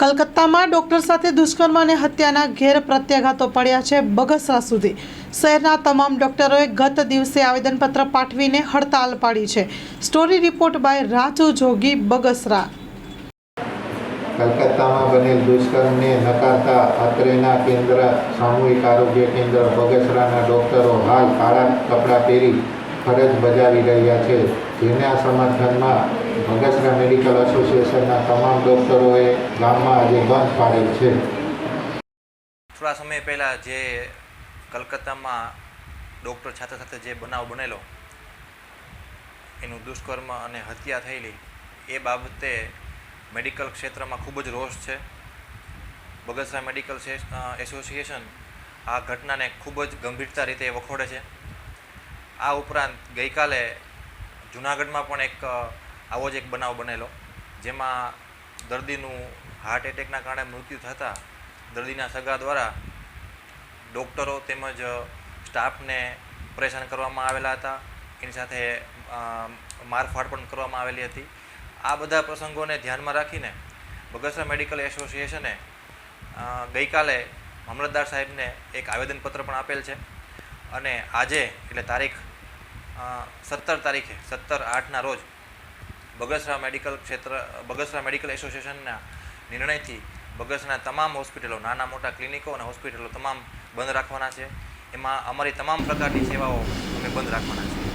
કલકત્તામાં doctor સાથે દુષ્કર્મ અને હત્યાના ઘેર પ્રત્યાઘાતો પડ્યા છે બગસરા સુધી. શહેરના તમામ ડોક્ટરોએ ગત દિવસે આવેદનપત્ર પાઠવીને હડતાલ પાડી છે. Story report by Raju Jogi, Bagasara. કલકત્તામાં બનેલ દુષ્કર્મને નકારતા અત્રેના કેન્દ્ર, સામૂહિક આરોગ્ય કેન્દ્ર, બગસરાના ડોક્ટરો હાલ કાળા કપડાં પહેરી ફરજ બજાવી રહ્યા છે. જેના સમર્થનમાં બગસરા મેડિકલ એસોસિએશનના તમામ ડોક્ટરોએ ગામમાં આજે બંધ પાડેલ છે. થોડા સમય પહેલાં જે કલકત્તામાં ડૉક્ટર છાત્ર સાથે જે બનાવ બનેલો, એનું દુષ્કર્મ અને હત્યા થયેલી, એ બાબતે મેડિકલ ક્ષેત્રમાં ખૂબ જ રોષ છે. બગસરા મેડિકલ એસોસિએશન આ ઘટનાને ખૂબ જ ગંભીરતા રીતે વખોડે છે. આ ઉપરાંત ગઈકાલે જુનાગઢમાં પણ એક આવો જ એક બનાવ બનેલો જેમાં દર્દીનું હાર્ટ એટેકના કારણે મૃત્યુ થતાં દર્દીના સગા દ્વારા ડૉક્ટરો તેમજ સ્ટાફને પરેશાન કરવામાં આવેલા હતા. એની સાથે અ, મારફાડ પણ કરવામાં આવેલી હતી. આ બધા પ્રસંગોને ધ્યાનમાં રાખીને બગસરા મેડિકલ એસોસિએશને ગઈકાલે મામલતદાર સાહેબને એક આવેદનપત્ર પણ આપેલ છે. અને આજે એટલે તારીખ સત્તર તારીખે, સત્તર આઠના રોજ બગસરા મેડિકલ ક્ષેત્ર, બગસરા મેડિકલ એસોસિએશનના નિર્ણયથી બગસના તમામ હોસ્પિટલો, નાના મોટા ક્લિનિકો અને હોસ્પિટલો તમામ બંધ રાખવાના છે. એમાં અમારી તમામ પ્રકારની સેવાઓ અમે બંધ રાખવાના છે